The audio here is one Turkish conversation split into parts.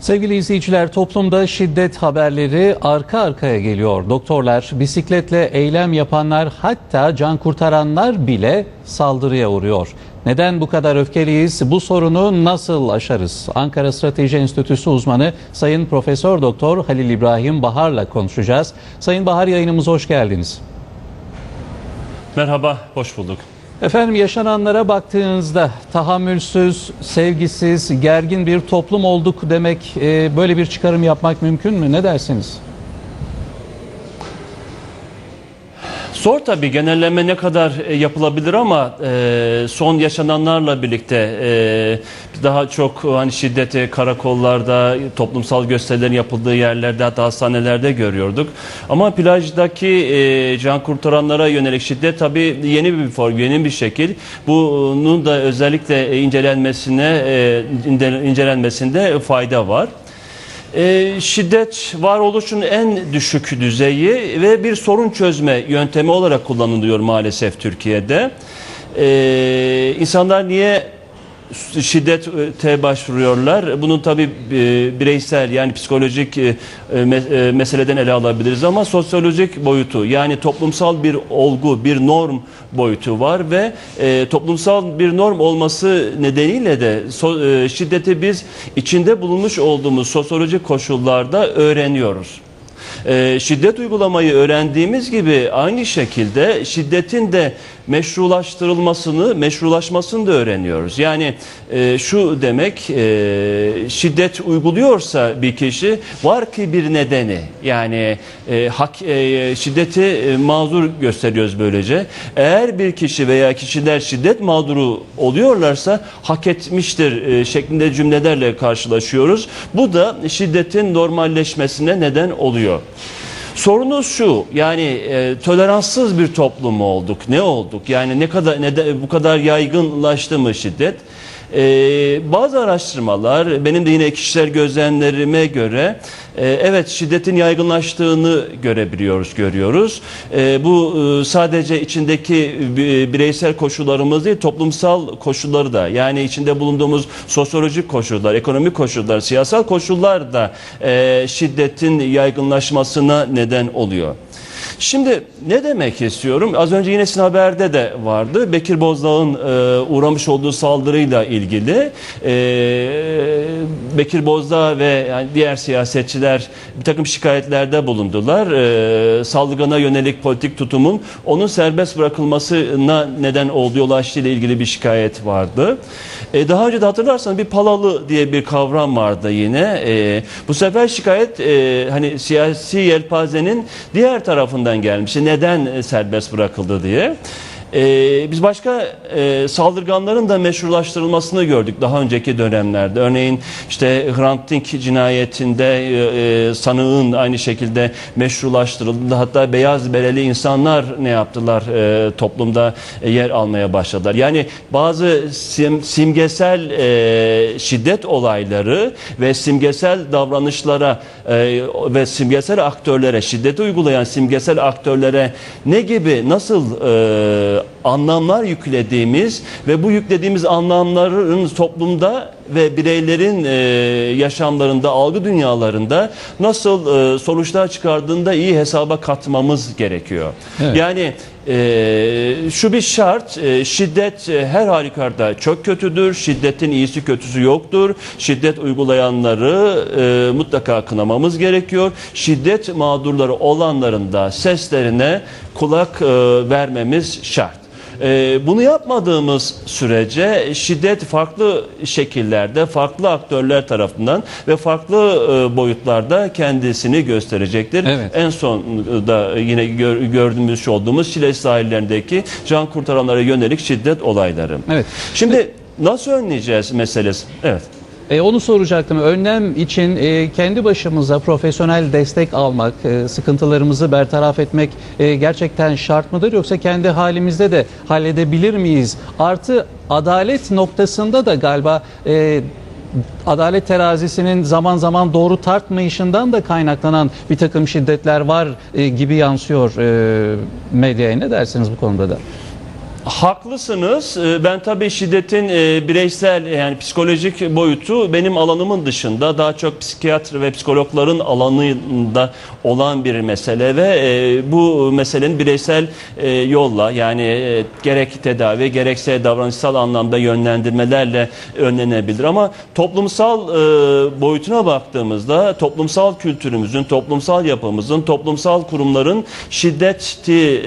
Sevgili izleyiciler toplumda şiddet haberleri arka arkaya geliyor. Doktorlar, bisikletle eylem yapanlar hatta can kurtaranlar bile saldırıya uğruyor. Neden bu kadar öfkeliyiz? Bu sorunu nasıl aşarız? Ankara Strateji Enstitüsü uzmanı Sayın Profesör Doktor Halil İbrahim Bahar'la konuşacağız. Sayın Bahar yayınımıza hoş geldiniz. Merhaba, hoş bulduk. Efendim yaşananlara baktığınızda tahammülsüz, sevgisiz, gergin bir toplum olduk demek, e, böyle bir çıkarım yapmak mümkün mü? Ne dersiniz? Zor tabii genelleme ne kadar e, yapılabilir ama e, son yaşananlarla birlikte e, daha çok hani şiddeti karakollarda, toplumsal gösterilerin yapıldığı yerlerde hatta hastanelerde görüyorduk. Ama plajdaki e, can kurtaranlara yönelik şiddet tabii yeni bir form, yeni bir şekil. Bunun da özellikle incelenmesine e, ince- incelenmesinde fayda var. E, şiddet varoluşun en düşük düzeyi ve bir sorun çözme yöntemi olarak kullanılıyor maalesef Türkiye'de. E, insanlar niye şiddete başvuruyorlar? Bunun tabi bireysel yani psikolojik e, e, meseleden ele alabiliriz ama sosyolojik boyutu yani toplumsal bir olgu, bir norm boyutu var ve e, toplumsal bir norm olması nedeniyle de e, şiddeti biz içinde bulunmuş olduğumuz sosyolojik koşullarda öğreniyoruz. Şiddet uygulamayı öğrendiğimiz gibi aynı şekilde şiddetin de meşrulaştırılmasını, meşrulaşmasını da öğreniyoruz. Yani e, şu demek e, şiddet uyguluyorsa bir kişi var ki bir nedeni yani e, hak e, şiddeti e, mazur gösteriyoruz böylece. Eğer bir kişi veya kişiler şiddet mağduru oluyorlarsa hak etmiştir e, şeklinde cümlelerle karşılaşıyoruz. Bu da şiddetin normalleşmesine neden oluyor. Sorunuz şu yani e, toleranssız bir toplum olduk ne olduk yani ne kadar ne de, bu kadar yaygınlaştı mı şiddet? E, bazı araştırmalar benim de yine kişisel gözlemlerime göre e, evet şiddetin yaygınlaştığını görebiliyoruz görüyoruz. E, bu e, sadece içindeki bi- bireysel koşullarımız değil toplumsal koşulları da yani içinde bulunduğumuz sosyolojik koşullar, ekonomik koşullar, siyasal koşullar da e, şiddetin yaygınlaşmasına neden oluyor. Şimdi ne demek istiyorum? Az önce yine sizin haberde de vardı. Bekir Bozdağ'ın e, uğramış olduğu saldırıyla ilgili e, Bekir Bozdağ ve yani diğer siyasetçiler bir takım şikayetlerde bulundular. E, saldırgana yönelik politik tutumun onun serbest bırakılmasına neden olduğu ile ilgili bir şikayet vardı. E, daha önce de hatırlarsanız bir palalı diye bir kavram vardı yine. E, bu sefer şikayet e, hani siyasi yelpazenin diğer tarafından gelmişti. Neden e, serbest bırakıldı diye. Ee, biz başka e, saldırganların da meşrulaştırılmasını gördük daha önceki dönemlerde. Örneğin işte Hrant Dink cinayetinde e, e, sanığın aynı şekilde meşrulaştırıldı. Hatta beyaz bereli insanlar ne yaptılar e, toplumda e, yer almaya başladılar. Yani bazı sim- simgesel e, şiddet olayları ve simgesel davranışlara e, ve simgesel aktörlere şiddeti uygulayan simgesel aktörlere ne gibi nasıl e, anlamlar yüklediğimiz ve bu yüklediğimiz anlamların toplumda ve bireylerin e, yaşamlarında, algı dünyalarında nasıl e, sonuçlar çıkardığında iyi hesaba katmamız gerekiyor. Evet. Yani e, şu bir şart, e, şiddet e, her halükarda çok kötüdür, şiddetin iyisi kötüsü yoktur. Şiddet uygulayanları e, mutlaka kınamamız gerekiyor. Şiddet mağdurları olanların da seslerine kulak e, vermemiz şart. Ee, bunu yapmadığımız sürece şiddet farklı şekillerde, farklı aktörler tarafından ve farklı e, boyutlarda kendisini gösterecektir. Evet. En son da yine gör- gördüğümüz olduğumuz Şile sahillerindeki can kurtaranlara yönelik şiddet olayları. Evet. Şimdi nasıl önleyeceğiz meselesi? Evet. E, onu soracaktım. Önlem için e, kendi başımıza profesyonel destek almak, e, sıkıntılarımızı bertaraf etmek e, gerçekten şart mıdır? Yoksa kendi halimizde de halledebilir miyiz? Artı adalet noktasında da galiba e, adalet terazisinin zaman zaman doğru tartmayışından da kaynaklanan bir takım şiddetler var e, gibi yansıyor e, medyaya. Ne dersiniz bu konuda da? Haklısınız. Ee, Ben tabii şiddetin e, bireysel yani psikolojik boyutu benim alanımın dışında daha çok psikiyatr ve psikologların alanında olan bir mesele ve e, bu meselenin bireysel e, yolla yani gerek tedavi gerekse davranışsal anlamda yönlendirmelerle önlenebilir ama toplumsal boyutuna baktığımızda toplumsal kültürümüzün, toplumsal yapımızın, toplumsal kurumların şiddeti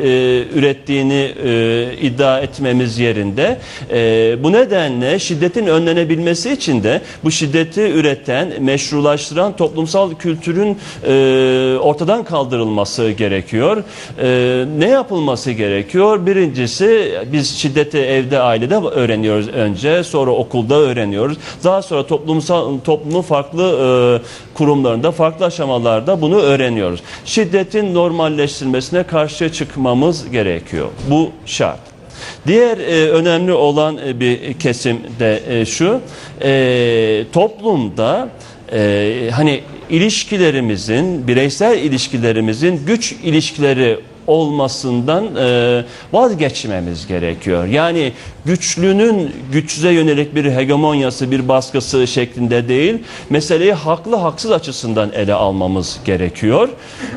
ürettiğini e, etmemiz yerinde. E, bu nedenle şiddetin önlenebilmesi için de bu şiddeti üreten, meşrulaştıran toplumsal kültürün e, ortadan kaldırılması gerekiyor. E, ne yapılması gerekiyor? Birincisi biz şiddeti evde, ailede öğreniyoruz önce, sonra okulda öğreniyoruz. Daha sonra toplumsal toplumun farklı e, kurumlarında, farklı aşamalarda bunu öğreniyoruz. Şiddetin normalleştirilmesine karşı çıkmamız gerekiyor. Bu şart. Diğer e, önemli olan e, bir kesim de e, şu, e, toplumda e, hani ilişkilerimizin, bireysel ilişkilerimizin güç ilişkileri olmasından e, vazgeçmemiz gerekiyor. Yani güçlünün güçsüze yönelik bir hegemonyası, bir baskısı şeklinde değil, meseleyi haklı haksız açısından ele almamız gerekiyor.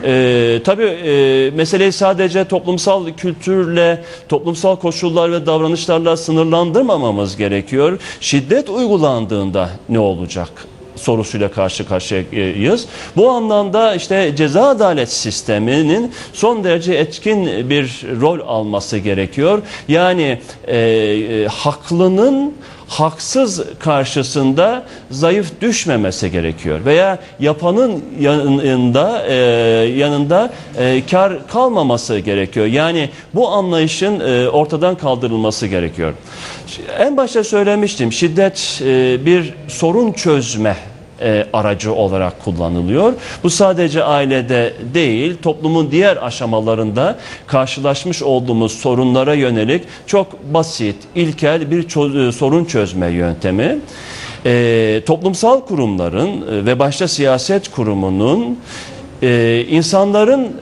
E, tabii e, meseleyi sadece toplumsal kültürle, toplumsal koşullar ve davranışlarla sınırlandırmamamız gerekiyor. Şiddet uygulandığında ne olacak? Sorusuyla karşı karşıyayız. Bu anlamda işte ceza adalet sisteminin son derece etkin bir rol alması gerekiyor. Yani e, e, haklının haksız karşısında zayıf düşmemesi gerekiyor veya yapanın yanında e, yanında e, kar kalmaması gerekiyor. Yani bu anlayışın e, ortadan kaldırılması gerekiyor. En başta söylemiştim şiddet e, bir sorun çözme e, aracı olarak kullanılıyor. Bu sadece ailede değil, toplumun diğer aşamalarında karşılaşmış olduğumuz sorunlara yönelik çok basit, ilkel bir çö- e, sorun çözme yöntemi. E, toplumsal kurumların e, ve başta siyaset kurumunun e, insanların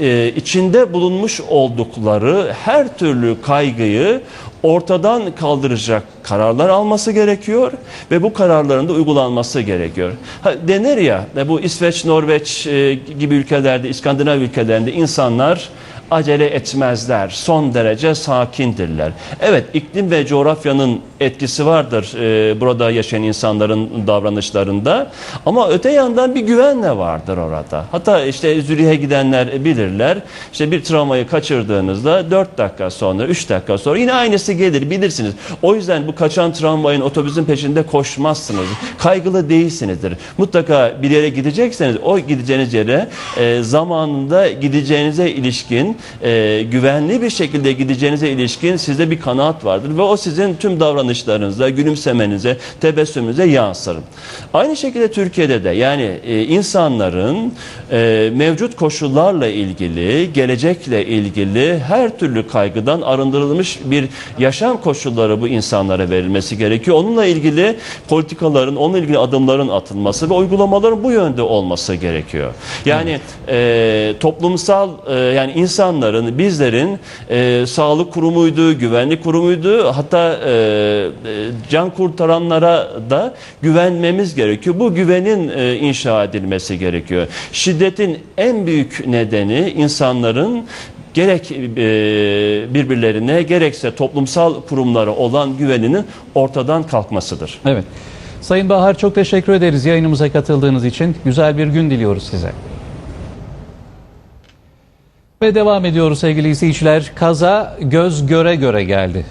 e, içinde bulunmuş oldukları her türlü kaygıyı ortadan kaldıracak kararlar alması gerekiyor ve bu kararların da uygulanması gerekiyor. Ha, denir ya e, bu İsveç, Norveç e, gibi ülkelerde, İskandinav ülkelerinde insanlar acele etmezler. Son derece sakindirler. Evet iklim ve coğrafyanın etkisi vardır e, burada yaşayan insanların davranışlarında. Ama öte yandan bir güven de vardır orada. Hatta işte Zürih'e gidenler bilirler. İşte bir travmayı kaçırdığınızda 4 dakika sonra, 3 dakika sonra yine aynısı gelir bilirsiniz. O yüzden bu kaçan tramvayın otobüsün peşinde koşmazsınız. Kaygılı değilsinizdir. Mutlaka bir yere gidecekseniz o gideceğiniz yere e, zamanında gideceğinize ilişkin e, güvenli bir şekilde gideceğinize ilişkin sizde bir kanaat vardır ve o sizin tüm davranışlarınıza, gülümsemenize, tebessümünüze yansır. Aynı şekilde Türkiye'de de yani e, insanların e, mevcut koşullarla ilgili, gelecekle ilgili her türlü kaygıdan arındırılmış bir yaşam koşulları bu insanlara verilmesi gerekiyor. Onunla ilgili politikaların, onunla ilgili adımların atılması ve uygulamaların bu yönde olması gerekiyor. Yani e, toplumsal e, yani insanların, bizlerin e, sağlık kurumuydu, güvenlik kurumuydu hatta e, can kurtaranlara da güvenmemiz gerekiyor. Bu güvenin e, inşa edilmesi gerekiyor. Şiddetin en büyük nedeni insanların gerek e, birbirlerine gerekse toplumsal kurumlara olan güveninin ortadan kalkmasıdır. Evet. Sayın Bahar çok teşekkür ederiz yayınımıza katıldığınız için. Güzel bir gün diliyoruz size. Ve devam ediyoruz sevgili izleyiciler. Kaza göz göre göre geldi.